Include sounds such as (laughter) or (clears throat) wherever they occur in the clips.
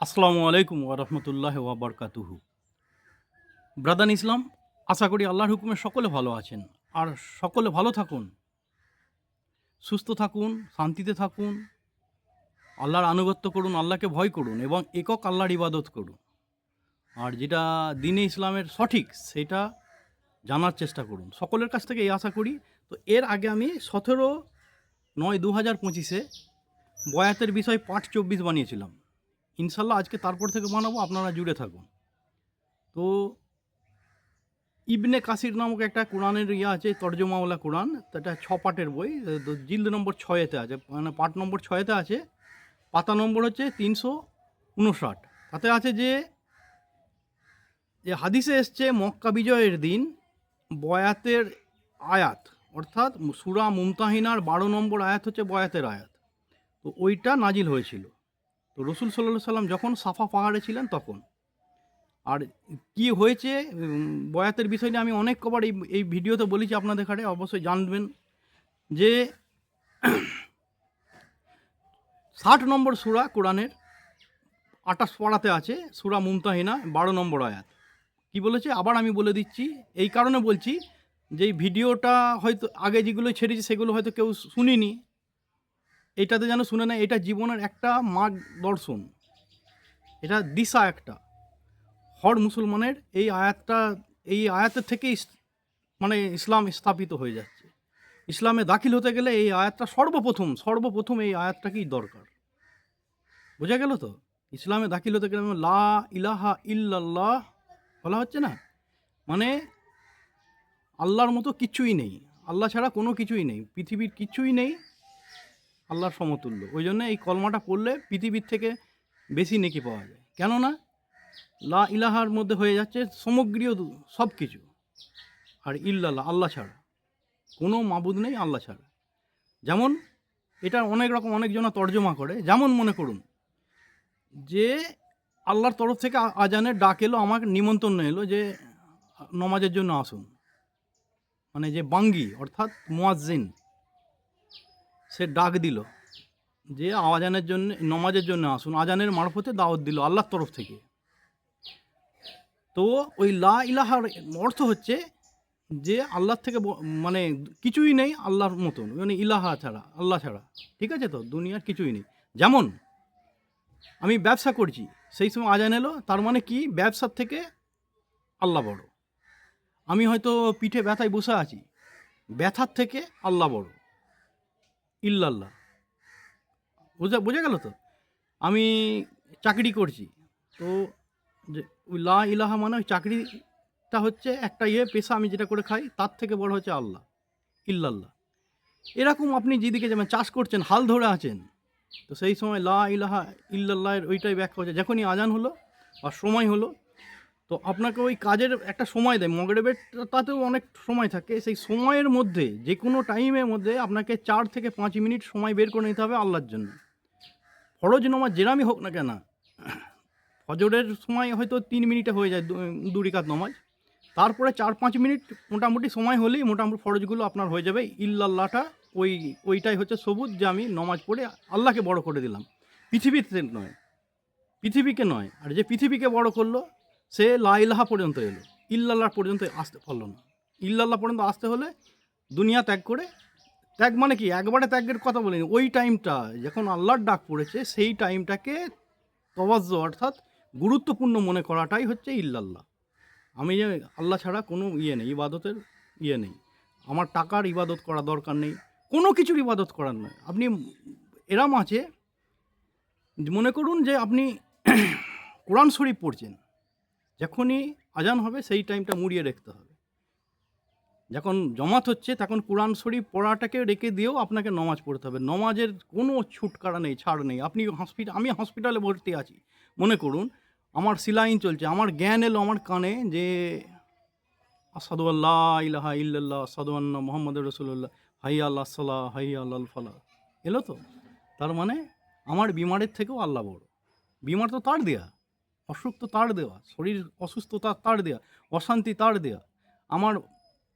আসসালামু আলাইকুম ওরহমতুল্লাহ ওয়াবারকাতুহু ব্রাদান ইসলাম, আশা করি আল্লাহর হুকুমে সকলে ভালো আছেন। আর সকলে ভালো থাকুন, সুস্থ থাকুন, শান্তিতে থাকুন, আল্লাহর আনুগত্য করুন, আল্লাহকে ভয় করুন এবং একক আল্লাহর ইবাদত করুন। আর যেটা দিনে ইসলামের সঠিক, সেটা জানার চেষ্টা করুন। সকলের কাছ থেকে এই আশা করি। তো এর আগে আমি সতেরো নয় দু হাজার পঁচিশে বয়াতের বিষয় পাঠ চব্বিশ বানিয়েছিলাম। ইনশাল্লাহ আজকে তারপর থেকে বানাবো, আপনারা জুড়ে থাকুন। তো ইবনে কাসির নামক একটা কোরআনের ইয়ে আছে তর্জমাওয়ালা কোরআন এটা ছ পাটের বই জিল্দ নম্বর ছয়েতে আছে মানে পাট নম্বর ছয়েতে আছে, পাতা নম্বর হচ্ছে তিনশো উনষাট। তাতে আছে যে যে হাদিসে এসছে, মক্কা বিজয়ের দিন বয়াতের আয়াত, অর্থাৎ সুরা মুমতাহিনার বারো নম্বর আয়াত হচ্ছে বয়াতের আয়াত। তো ওইটা নাজিল হয়েছিল। তো রসুল সাল্লাহ সাল্লাম যখন সাফা পাহাড়ে ছিলেন তখন। আর কি হয়েছে বয়াতের বিষয় নিয়ে আমি অনেক কবার এই এই ভিডিওতে বলেছি আপনাদের কাছে অবশ্যই জানবেন যে ষাট নম্বর সুরা কোরআনের আটাশ পড়াতে আছে, সুরা মুমতাহিনা, বারো নম্বর আয়াত। কি বলেছে? আবার আমি বলে দিচ্ছি, এই কারণে বলছি যে ভিডিওটা হয়তো আগে যেগুলো ছেড়েছি সেগুলো হয়তো কেউ শুনিনি। এটাতে যেন শুনে নেয়, এটা জীবনের একটা মার্গ দর্শন এটা দিশা একটা। হর মুসলমানের এই আয়াতটা, এই আয়াতের থেকেই মানে ইসলাম স্থাপিত হয়ে যাচ্ছে। ইসলামে দাখিল হতে গেলে এই আয়াতটা সর্বপ্রথম সর্বপ্রথম এই আয়াতটাকেই দরকার। বোঝা গেল তো? ইসলামে দাখিল হতে গেলে লা ইলাহা ইল্লাল্লাহ বলা হচ্ছে না? মানে আল্লাহর মতো কিছুই নেই। আল্লাহ ছাড়া কোনো কিছুই নেই। পৃথিবীর কিছুই নেই। আল্লাহর সমতুল্য। ওই জন্য এই কলমাটা পড়লে পৃথিবীর থেকে বেশি নেকি পাওয়া যায়। কেননা, লা ইলাহার মধ্যে হয়ে যাচ্ছে সমগ্রীয় সব কিছু আর ইল্লাল্লাহ, আল্লাহ ছাড়া। কোনো মাবুদ নেই আল্লাহ ছাড়া। যেমন, এটা অনেক রকম অনেকজনা তর্জমা করে। যেমন মনে করুন, যে আল্লাহর তরফ থেকে আজানের ডাক এলো, আমাকে নিমন্ত্রণ এলো যে নমাজের জন্য আসুন। মানে যে বাঙ্গি, অর্থাৎ মুয়াজ্জিন। সে ডাক দিল যে আজানের জন্য, নমাজের জন্য আসুন। আজানের মারফতে দাওয়াত দিল আল্লাহর তরফ থেকে। তো ওই লা ইলাহার অর্থ হচ্ছে যে আল্লাহর থেকে মানে কিছুই নেই আল্লাহর মতন। মানে ইলাহা ছাড়া, আল্লাহ ছাড়া। ঠিক আছে তো? দুনিয়ার কিছুই নেই। যেমন আমি ব্যবসা করছি, সেই সময় আজান এলো, তার মানে কি? ব্যবসার থেকে আল্লাহ বড়। আমি হয়তো পিঠে ব্যথায় বসে আছি, ব্যথার থেকে আল্লাহ বড়। ইল্লাল্লাহ। বোঝা বোঝা গেল তো? আমি চাকরি করছি। তো যে ওই লা ইলাহা মানে ওই চাকরিটা হচ্ছে একটা ইয়ে পেশা আমি যেটা করে খাই, তার থেকে বড় হচ্ছে আল্লাহ। ইল্লাল্লাহ। এরকম আপনি যেদিকে যেমন চাষ করছেন, হাল ধরে আছেন, তো সেই সময় লা ইলাহা ইল্লাল্লাহের ওইটাই ব্যাখ্যা হচ্ছে। যখনই আজান হলো বা সময় হলো তো আপনাকে ওই কাজের একটা সময় দেয় মগরেবের তাতেও অনেক সময় থাকে, সেই সময়ের মধ্যে যে কোনো টাইমের মধ্যে আপনাকে চার থেকে পাঁচ মিনিট সময় বের করে নিতে হবে আল্লাহর জন্য। ফরজ নামাজ যেরামই হোক না কেন, ফজরের সময় হয়তো তিন মিনিটে হয়ে যায় দু- দু রিকাত নামাজ। তারপরে চার পাঁচ মিনিট মোটামুটি সময় হলেই মোটামুটি ফরজগুলো আপনার হয়ে যাবে, ইল্লাল্লাহটা ওই, ওইটাই হচ্ছে সবুজ যে আমি নমাজ পড়ে আল্লাহকে বড় করে দিলাম। পৃথিবীতে নয়, পৃথিবীকে নয়, আর যে পৃথিবীকে বড় করল সে লাইলাহা পর্যন্ত এলো। ইল্লাল্লাহ পর্যন্ত আসতে পারল না। ইল্লাল্লাহ পর্যন্ত আসতে হলে দুনিয়া ত্যাগ করে, ত্যাগ মানে কি? একবারে ত্যাগের কথা বলিনি। ওই টাইমটা যখন আল্লাহর ডাক পড়েছে, সেই টাইমটাকে তবাজ্য অর্থাৎ গুরুত্বপূর্ণ মনে করাটাই হচ্ছে ইল্লাল্লাহ। আমি যে আল্লাহ ছাড়া কোনো ইয়ে নেই, ইবাদতের ইয়ে নেই। আমার টাকার ইবাদত করা দরকার নেই। কোনো কিছুর ইবাদত করার নয়। আপনি এরাম আছে, মনে করুন যে আপনি কোরআন শরীফ পড়ছেন। যখনই আজান হবে, সেই টাইমটা মুড়িয়ে রাখতে হবে। যখন জমাত হচ্ছে, তখন কোরআন শরীফ পড়াটাকে রেখে দিয়েও আপনাকে নমাজ পড়তে হবে। নমাজের কোনো ছুটকারা নেই, ছাড় নেই। আপনি হসপিটাল আমি হসপিটালে ভর্তি আছি। মনে করুন, আমার সিলাইন চলছে, আমার জ্ঞান এলো আমার কানে যে, আসাদু আল্লাহ ইলাহা ইল্লাল্লাহ, আসাদু আন্না মোহাম্মদ রসুল্লাহ হাইয়া আল্লাহ সাল্লাহ হাইয়া আল্লাহ ফালাহ এলো তো? তার মানে আমার বিমারের থেকেও আল্লাহ বড়। বিমার তো তার দেয়া। অসুখ তো তার দেওয়া, শরীর অসুস্থতা তার দেওয়া, অশান্তি তার দেওয়া। আমার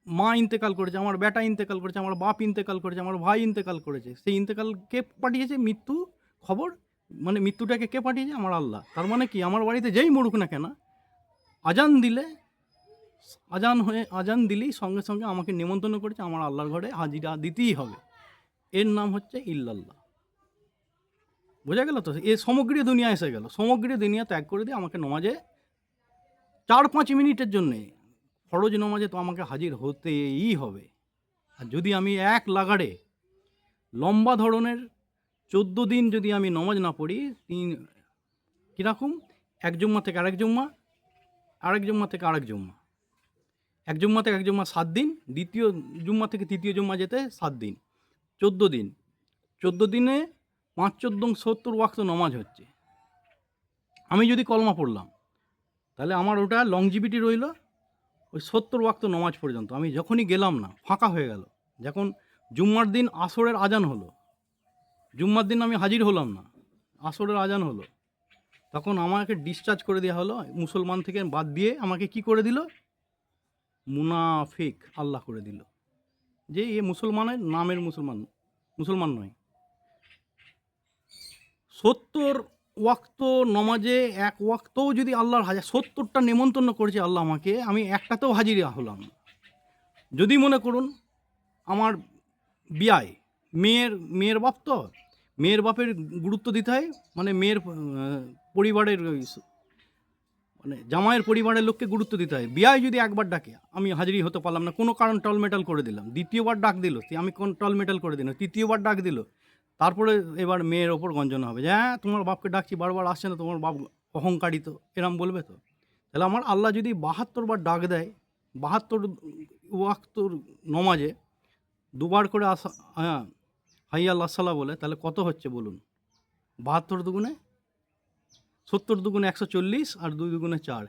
মা ইন্তেকাল করেছে, আমার বেটা ইন্তেকাল করেছে, আমার বাপ ইন্তেকাল করেছে, আমার ভাই ইন্তেকাল করেছে। সেই ইন্তেকাল কে পাঠিয়েছে? মৃত্যু খবর? মানে মৃত্যুটাকে কে পাঠিয়েছে? আমার আল্লাহ। তার মানে কি? আমার বাড়িতে যেই মরুক না কেন, আজান দিলে, আজান হয়ে, আজান দিলেই সঙ্গে সঙ্গে আমাকে নিমন্ত্রণ করেছে, আমার আল্লাহর ঘরে হাজিরা দিতেই হবে। এর নাম হচ্ছে ইল্লাল্লাহ। বোঝা গেল তো? এ সমগ্র দুনিয়া এসে গেল। সমগ্র দুনিয়া ত্যাগ করে দিয়ে আমাকে নমাজে চার পাঁচ মিনিটের জন্যে ফরজ নমাজে তো আমাকে হাজির হতেই হবে। আর যদি আমি এক লাগাড়ে লম্বা ধরনের চোদ্দ দিন যদি আমি নমাজ না পড়ি, তিন কীরকম? এক জুম্মা থেকে আরেক জুম্মা আরেক জুম্মা থেকে আরেক জুম্মা। এক জুম্মা থেকে এক জুম্মা সাত দিন, দ্বিতীয় জুম্মা থেকে তৃতীয় জুম্মা যেতে সাত দিন, চোদ্দ দিন। চোদ্দ দিনে পাঁচ চোদ্দ সত্তর ওয়াক্ত নমাজ হচ্ছে। আমি যদি কলমা পড়লাম, তাহলে আমার ওটা লংজিবিটি রইল ওই সত্তর ওয়াক্ত নমাজ পর্যন্ত। আমি যখনই গেলাম না, ফাঁকা হয়ে গেল। যখন জুম্মার দিন আসরের আজান হলো, জুম্মার দিন আমি হাজির হলাম না, আসরের আজান হলো, তখন আমাকে ডিসচার্জ করে দেওয়া হলো, মুসলমান থেকে বাদ দিয়ে আমাকে কি করে দিল? মুনাফিক আল্লাহ করে দিল। যে এ মুসলমানের নামের মুসলমান মুসলমান নয় সত্তর ওয়াক্ত নমাজে এক ওয়াক্তও যদি আল্লাহর হাজার, সত্তরটা নেমন্তন্ন করেছে আল্লাহ আমাকে, আমি একটাতেও হাজির হলাম যদি মনে করুন, আমার বিয়ায়, মেয়ের মেয়ের বাপ তো, মেয়ের বাপের গুরুত্ব দিতে হয় মানে মেয়ের পরিবারের মানে জামাইয়ের পরিবারের লোককে গুরুত্ব দিতে হয়। বিয়ায় যদি একবার ডাকে, আমি হাজিরি হতে পারলাম না, কোনো কারণ টলমেটাল করে দিলাম। দ্বিতীয়বার ডাক দিল আমি কোন টলমেটাল করে দিলাম, তৃতীয়বার ডাক দিল তারপরে এবার মেয়ের ওপর গঞ্জনা হবে যে হ্যাঁ তোমার বাপকে ডাকছি, বারবার আসছে না, তোমার বাপ অহংকারী তো এরম বলবে তো। তাহলে আমার আল্লাহ যদি বাহাত্তর বার ডাক দেয়, বাহাত্তর ওয়াক্তর নমাজে দুবার করে আসা হ্যাঁ হাইয়া আল্লাহ সাল্লাহ বলে, তাহলে কত হচ্ছে বলুন? বাহাত্তর দুগুণে? সত্তর দুগুণে একশো চল্লিশ আর দুই দুগুণে চার।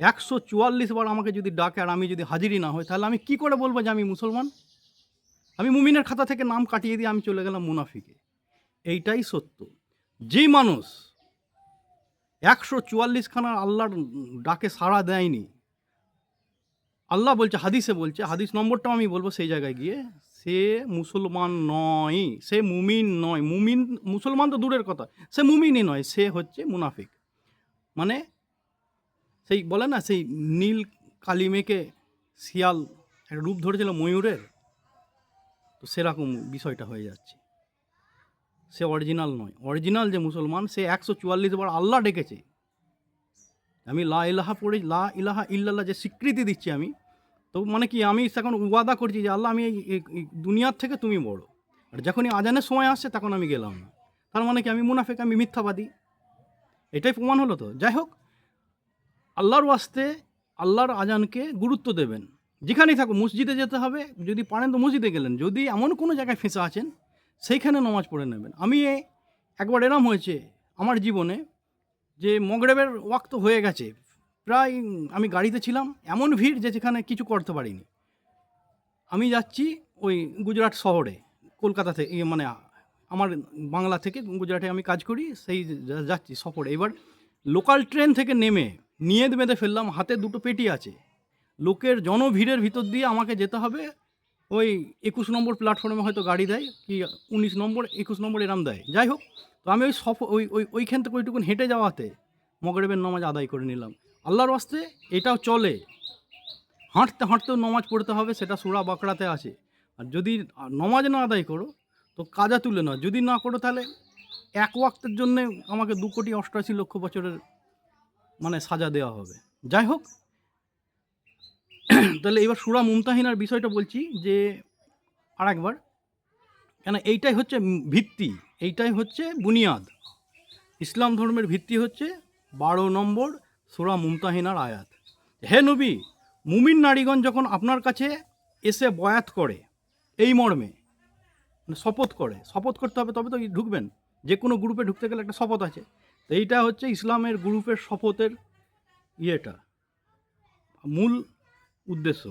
একশো চুয়াল্লিশ বার আমাকে যদি ডাকে আর আমি যদি হাজিরি না হই, তাহলে আমি কি করে বলব যে আমি মুসলমান? আমি মুমিনের খাতা থেকে নাম কাটিয়ে দিয়ে আমি চলে গেলাম মুনাফিকে। এইটাই সত্য। যে মানুষ একশো চুয়াল্লিশখানা আল্লাহর ডাকে সাড়া দেয়নি, আল্লাহ বলছে, হাদিসে বলছে, হাদিস নম্বরটাও আমি বলব সেই জায়গায় গিয়ে, সে মুসলমান নয়, সে মুমিন নয়, মুমিন, মুসলমান তো দূরের কথা, সে মুমিনই নয়, সে হচ্ছে মুনাফিক। মানে সেই বলে না, সেই নীল কালিমেকে শিয়াল রূপ ধরেছিল ময়ূরের তো সেরকম বিষয়টা হয়ে যাচ্ছে। সে অরিজিনাল নয়। অরিজিনাল যে মুসলমান, সে একশো চুয়াল্লিশ বার আল্লাহ ডেকেছে। আমি লা ইলাহা পড়ে, লা ইলাহা ইল্লাল্লাহ যে স্বীকৃতি দিচ্ছি আমি, তো মানে কি আমি এখন ওয়াদা করছি যে আল্লাহ আমি এই দুনিয়ার থেকে তুমি বড়। আর যখনই আজানের সময় আসছে তখন আমি গেলাম না। তার মানে কি আমি মুনাফেক, আমি মিথ্যাবাদী। এটাই প্রমাণ হলো তো। যাই হোক, আল্লাহর ওয়াস্তে আল্লাহর আজানকে গুরুত্ব দেবেন। যেখানেই থাকুন মসজিদে যেতে হবে। যদি পারেন তো মসজিদে গেলেন। যদি এমন কোনো জায়গায় ফেঁসে আছেন, সেইখানে নমাজ পড়ে নেবেন। আমি একবার এরম হয়েছে আমার জীবনে যে মগরেবের ওয়াক্ত হয়ে গেছে। প্রায় আমি গাড়িতে ছিলাম, এমন ভিড় যে যেখানে কিছু করতে পারিনি। আমি যাচ্ছি ওই গুজরাট শহরে, কলকাতা থেকে ইয়ে মানে আমার বাংলা থেকে গুজরাটে আমি কাজ করি, সেই যাচ্ছি সফরে। এবার লোকাল ট্রেন থেকে নেমে, নিয়ে বেঁধে ফেললাম, হাতে দুটো পেটি আছে। লোকের জনভিড়ের ভিতর দিয়ে আমাকে যেতে হবে। ওই একুশ নম্বর প্ল্যাটফর্মে হয়তো গাড়ি দেয় কি উনিশ নম্বর, একুশ নম্বর এরাম দেয়। যাই হোক, তো আমি ওই সফ, ওই ওই, ওইখান থেকে ওইটুকুন হেঁটে যাওয়াতে মগরেবের নমাজ আদায় করে নিলাম। আল্লাহর ওয়াস্তে এটাও চলে। হাঁটতে, হাঁটতেও নমাজ পড়তে হবে, সেটা সুরা বাকড়াতে আছে। আর যদি নমাজ না আদায় করো, তো কাজা তুলে না যদি না করো তাহলে এক ওয়াক্তের জন্যে আমাকে দু কোটি অষ্টআশি লক্ষ বছরের মানে সাজা দেওয়া হবে। যাই হোক (clears throat) তাহলে এবার সুরা মুমতাহিনার বিষয়টা বলছি যে আরেকবার। কেন এইটাই হচ্ছে ভিত্তি, এইটাই হচ্ছে বুনিয়াদ। ইসলাম ধর্মের ভিত্তি হচ্ছে বারো নম্বর সুরা মুমতাহিনার আয়াত। হে নবী, মুমিন নারীগণ যখন আপনার কাছে এসে বয়াত করে এই মর্মে মানে শপথ করে, শপথ করতে হবে তবে তো ঢুকবেন, যে কোনো গ্রুপে ঢুকতে গেলে একটা শপথ আছে। তো এইটা হচ্ছে ইসলামের গ্রুপের শপথের ইয়েটা। মূল উদ্দেশ্য।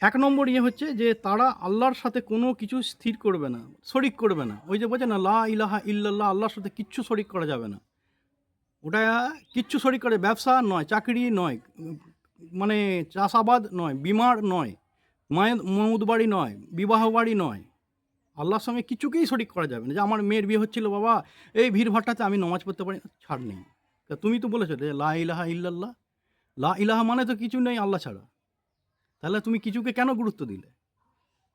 এক নম্বর ইয়ে হচ্ছে যে, তারা আল্লাহর সাথে কোনো কিছু স্থির করবে না, শরিক করবে না। ওই যে বলছে না, লা ইলাহা ইল্লাল্লাহ, আল্লাহর সাথে কিচ্ছু শরিক করা যাবে না। ওটা কিচ্ছু শরিক করে, ব্যবসা নয়, চাকরি নয় মানে চাষাবাদ নয়, বিমার নয়, মায়ের মৌদ বাড়ি নয়, বিবাহ বাড়ি নয়। আল্লাহর সঙ্গে কিছুকেই শরিক করা যাবে না। যে আমার মেয়ের বিয়ে হচ্ছিল, বাবা, এই ভিড় ভাট্টাতে আমি নমাজ পড়তে পারি না, ছাড় নেই। তা তুমি তো বলেছ যে, লা ইলাহা ইল্লাল্লাহ, লা ইলাহা মানে তো কিছু নেই, আল্লাহ ছাড়া। তাহলে তুমি কিছুকে কেন গুরুত্ব দিলে?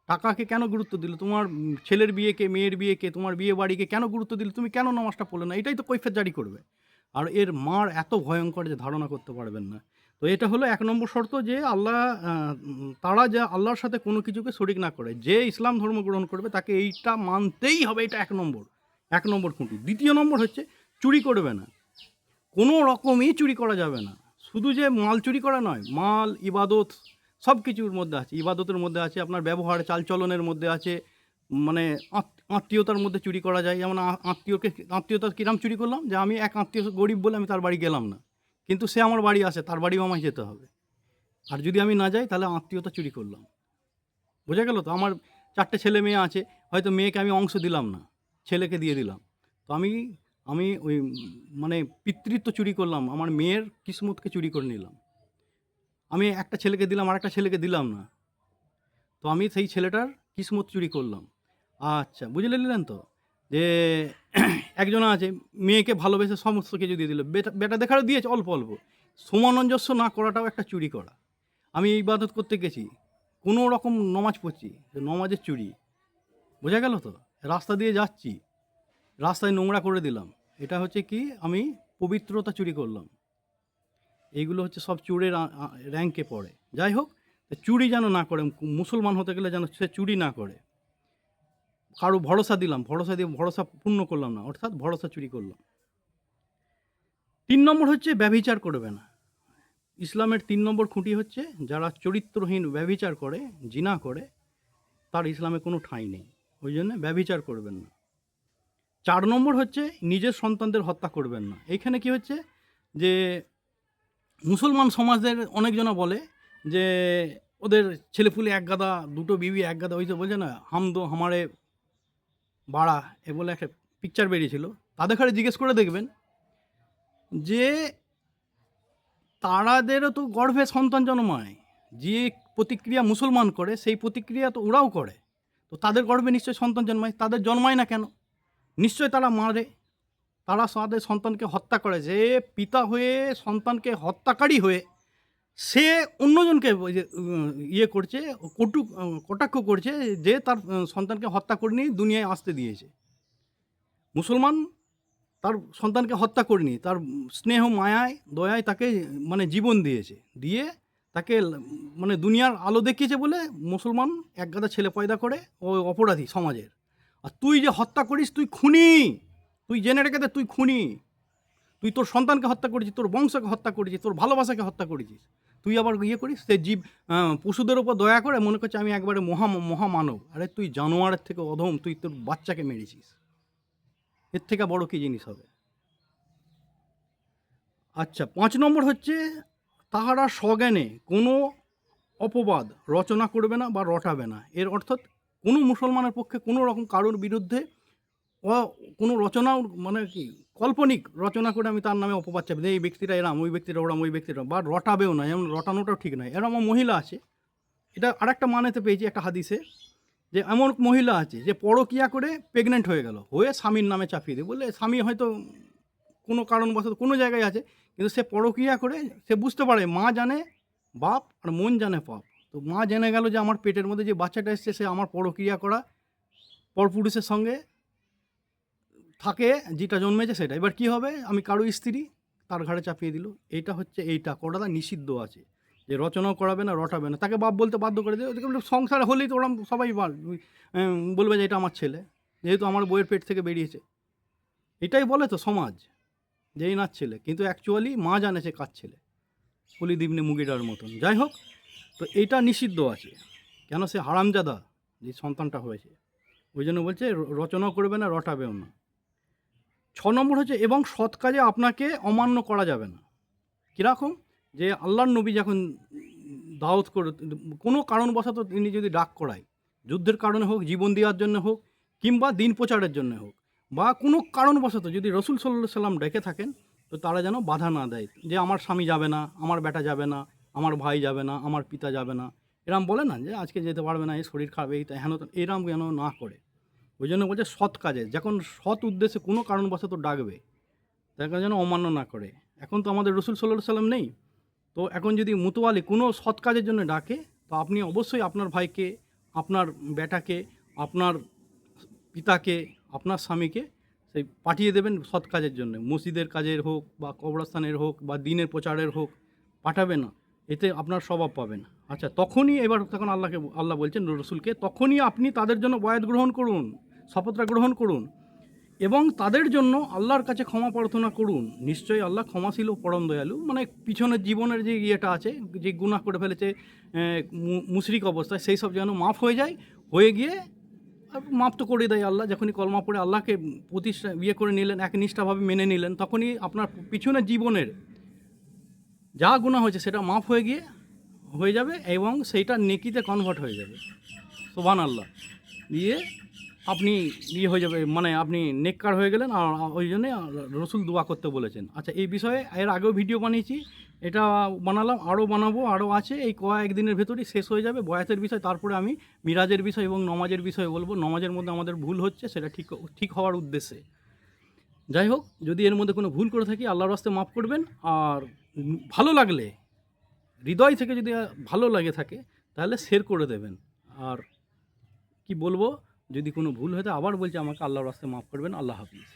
টাকাকে কেন গুরুত্ব দিলে? তোমার ছেলের বিয়েকে, মেয়ের বিয়েকে, তোমার বিয়ে বাড়িকে কেন গুরুত্ব দিলে? তুমি কেন নামাজটা পড়লে না? এটাই তো কৈফের জারি করবে। আর এর মার এত ভয়ঙ্কর যে ধারণা করতে পারবেন না। তো এটা হলো এক নম্বর শর্ত যে আল্লাহ তারা যে আল্লাহর সাথে কোনো কিছুকে শরিক না করে, যে ইসলাম ধর্ম গ্রহণ করবে তাকে এইটা মানতেই হবে, এটা এক নম্বর এক নম্বর খুঁটি। দ্বিতীয় নম্বর হচ্ছে চুরি করবে না। কোনো রকমই চুরি করা যাবে না। শুধু যে মাল চুরি করা নয়, মাল, ইবাদত সব কিছুর মধ্যে আছে, ইবাদতের মধ্যে আছে, আপনার ব্যবহার চালচলনের মধ্যে আছে মানে আত- আত্মীয়তার মধ্যে চুরি করা যায়। যেমন আত্মীয়কে আত্মীয়তা কিরাম চুরি করলাম যে আমি এক আত্মীয় গরিব বলে আমি তার বাড়ি গেলাম না। কিন্তু সে আমার বাড়ি আসে, তার বাড়িও আমায় যেতে হবে। আর যদি আমি না যাই, তাহলে আত্মীয়তা চুরি করলাম। বোঝা গেল তো? আমার চারটে ছেলে মেয়ে আছে, হয়তো মেয়েকে আমি অংশ দিলাম না, ছেলেকে দিয়ে দিলাম। তো আমি আমি ওই মানে পিতৃত্ব চুরি করলাম, আমার মেয়ের কিসমতকে চুরি করে নিলাম। আমি একটা ছেলেকে দিলাম আর একটা ছেলেকে দিলাম না। তো আমি সেই ছেলেটার কিসমত চুরি করলাম। আচ্ছা বুঝলে নিলেন তো? যে (clears throat) একজন আছে, মেয়েকে ভালোবেসে সমস্ত কিছু দিয়ে দিল। বেটা বেটা দেখারও দিয়েছে অল্প অল্প। সমানঞ্জস্য না করাটাও একটা চুরি করা। আমি ইবাদত করতে গেছি, কোনো রকম নমাজ পড়ছি নমাজের চুরি। বোঝা গেল তো? রাস্তা দিয়ে যাচ্ছি, রাস্তায় নোংরা করে দিলাম। এটা হচ্ছে কি? আমি পবিত্রতা চুরি করলাম। এইগুলো হচ্ছে সব চুরের র্যাঙ্কে পড়ে। যাই হোক চুরি যেন না করে মুসলমান হতে গেলে যেন সে চুরি না করে। কারও ভরসা দিলাম, ভরসা দিয়ে ভরসা পূর্ণ করলাম না, অর্থাৎ ভরসা চুরি করলাম। তিন নম্বর হচ্ছে ব্যভিচার করবে না। ইসলামের তিন নম্বর খুঁটি হচ্ছে, যারা চরিত্রহীন ব্যভিচার করে, জিনা করে, তার ইসলামে কোনো ঠাঁই নেই। ওই জন্য ব্যভিচার করবেন না। চার নম্বর হচ্ছে নিজের সন্তানদের হত্যা করবেন না। এইখানে কি হচ্ছে? যে মুসলমান সমাজের অনেকজনা বলে যে ওদের ছেলেপুলে এক গাদা, দুটো বিবি এক গাদা, ওই যে বলছে না, হাম দো হামারে বাড়া, এ বলে একটা পিকচার বেরিয়েছিল। তাদের ঘরে জিজ্ঞেস করে দেখবেন যে তারাদেরও তো গর্ভে সন্তান জন্মায়। যে প্রতিক্রিয়া মুসলমান করে, সেই প্রতিক্রিয়া তো ওরাও করে। তো তাদের গর্ভে নিশ্চয়ই সন্তান জন্মায়, তাদের জন্মায় না কেন? নিশ্চয় তারা মারে। তারা তাদের সন্তানকে হত্যা করে। যে পিতা হয়ে সন্তানকে হত্যাকারী হয়ে সে অন্যজনকে ইয়ে করছে, কটু কটাক্ষ করছে যে তার সন্তানকে হত্যা করে নিয়ে দুনিয়ায় আসতে দিয়েছে। মুসলমান তার সন্তানকে হত্যা করেনি, তার স্নেহ, মায়ায়, দয়ায় তাকে মানে জীবন দিয়েছে। দিয়ে তাকে মানে দুনিয়ার আলো দেখিয়েছে বলে মুসলমান এক গাদা ছেলে পয়দা করে, ও অপরাধী সমাজের। আর তুই যে হত্যা করিস, তুই খুনি! তুই জেনে রেখে দে, তুই খুনি। তুই তোর সন্তানকে হত্যা করেছিস, তোর বংশকে হত্যা করেছিস, তোর ভালোবাসাকে হত্যা করেছিস। তুই আবার ইয়ে করিস সে জীব পশুদের ওপর দয়া করে মনে করছে আমি একবারে মহা, মহামানব। আরে তুই জানোয়ারের থেকে অধম, তুই তোর বাচ্চাকে মেরেছিস। এর থেকে বড় কী জিনিস হবে? আচ্ছা পাঁচ নম্বর হচ্ছে, তাহারা স্বজ্ঞানে কোনো অপবাদ রচনা করবে না বা রটাবে না। এর অর্থাৎ কোনো মুসলমানের পক্ষে কোনো রকম কারোর বিরুদ্ধে কোনো রচনাও মানে কি, কাল্পনিক রচনা করে আমি তার নামে অপবাদ চাপি। এই ব্যক্তিটা এরাম, ওই ব্যক্তিটা ওরাম, ওই ব্যক্তিটা বা রটাবেও না, এমন রটানোটাও ঠিক নয়। এরম মহিলা আছে। এটা আর একটা মানেতে পেয়েছি একটা হাদিসে, যে এমন মহিলা আছে, যে পরকিয়া করে প্রেগনেন্ট হয়ে গেল, হয়ে স্বামীর নামে চাপিয়ে দেয় বলে স্বামী হয়তো কোনো কারণবশত কোনো জায়গায় আছে, কিন্তু সে পরকিয়া করে, সে বুঝতে পারে মা জানে বাপ আর মন জানে পাপ তো মা জেনে গেল যে আমার পেটের মধ্যে যে বাচ্চাটা এসছে, সে আমার পরক্রিয়া করা, পরপুরুষের সঙ্গে থাকে, যেটা জন্মেছে সেটা এবার কি হবে? আমি কারও স্ত্রী? তার ঘাড়ে চাপিয়ে দিল। এইটা হচ্ছে এইটা, করাটা নিষিদ্ধ আছে। যে রচনাও করাবে না, রটাবে না। তাকে বাপ বলতে বাধ্য করে দেবে সংসার হলেই তো ওরা সবাই বলবে যে এটা আমার ছেলে। যেহেতু আমার বইয়ের পেট থেকে বেরিয়েছে। এটাই বলে তো সমাজ, যে এই নাচ ছেলে। কিন্তু অ্যাকচুয়ালি মা জানে সে কার ছেলে। কলি দিবনে মুগিটার মতন। যাই হোক, তো এইটা নিষিদ্ধ আছে। কেন সে হারামজাদা? যে সন্তানটা হয়েছে। ওই জন্য বলছে রচনাও করবে না, রটাবেও না। ছ নম্বর হচ্ছে, এবং সৎ কাজে আপনাকে অমান্য করা যাবে না। কীরকম? যে আল্লাহর নবী যখন দাওয়াত করে, কোনো কারণবশত তিনি যদি ডাক করায়, যুদ্ধের কারণে হোক, জীবন দেওয়ার জন্য হোক, কিংবা দিন প্রচারের জন্য হোক, বা কোনো কারণবশত যদি রসুল সাল্লাহ সাল্লাম ডেকে থাকেন, তো তারা যেন বাধা না দেয়, যে আমার স্বামী যাবে না, আমার বেটা যাবে না, আমার ভাই যাবে না, আমার পিতা যাবে না। এরম বলে না যে, আজকে যেতে পারবে না, এই শরীর খারাপ, এই হেন এরম যেন না করে। ওই জন্য বলছে সৎ কাজে। যখন সৎ উদ্দেশ্যে কোনো কারণবশত ডাকবে তাকে যেন অমান্য না করে। এখন তো আমাদের রসুল সাল্লাহ সাল্লাম নেই। তো এখন যদি মুতোয়ালি কোনো সৎ কাজের জন্য ডাকে, তো আপনি অবশ্যই আপনার ভাইকে, আপনার বেটাকে আপনার পিতাকে, আপনার স্বামীকে সেই পাঠিয়ে দেবেন সৎ কাজের জন্য। মসজিদের কাজের হোক বা কবরস্থানের হোক বা দিনের প্রচারের হোক, পাঠাবে না। এতে আপনার স্বভাব পাবেন আচ্ছা তখনই এবার তখন আল্লাহকে, আল্লাহ বলছেন রসুলকে, তখনই আপনি তাদের জন্য বয়াত গ্রহণ করুন। শপথটা গ্রহণ করুন এবং তাদের জন্য আল্লাহর কাছে ক্ষমা প্রার্থনা করুন। নিশ্চয়ই আল্লাহ ক্ষমাশীল ও পরম দয়ালু। মানে পিছনের জীবনের যে ইয়েটা আছে, যে গুনাহ করে ফেলেছে মুশরিক অবস্থায়, সেই সব যেন মাফ হয়ে যায়, হয়ে গিয়ে মাপ তো করে দেয় আল্লাহ। যখনই কলমা পড়ে আল্লাহকে প্রতিষ্ঠা ইয়ে করে নিলেন একনিষ্ঠাভাবে মেনে নিলেন, তখনই আপনার পিছনের জীবনের যা গুণা হয়েছে সেটা মাফ হয়ে গিয়ে হয়ে যাবে এবং সেইটা নেকিতে কনভার্ট হয়ে যাবে। সোভান আল্লাহ দিয়ে আপনি ইয়ে হয়ে যাবে মানে আপনি নেককার হয়ে গেলেন আর ওই জন্যে রসুল দোয়া করতে বলেছেন। আচ্ছা এই বিষয়ে এর আগেও ভিডিও বানিয়েছি, এটা বানালাম, আরও বানাবো, আরও আছে, এই কয়েক দিনের ভেতরেই শেষ হয়ে যাবে। বয়াতের বিষয়, তারপরে আমি মিরাজের বিষয় এবং নমাজের বিষয়ে বলব। নমাজের মধ্যে আমাদের ভুল হচ্ছে, সেটা ঠিক ঠিক হওয়ার উদ্দেশ্যে। যাই হোক, যদি এর মধ্যে কোনো ভুল করে থাকি, আল্লাহর রাস্তে মাফ করবেন। আর ভালো লাগলে, হৃদয় থেকে যদি ভালো লাগে থাকে, তাহলে শেয়ার করে দেবেন। আর কি বলব যদি কোনো ভুল হয় তো আবার বলছে আমাকে আল্লাহর রাস্তায় মাফ করবেন আল্লাহ হাফিজ।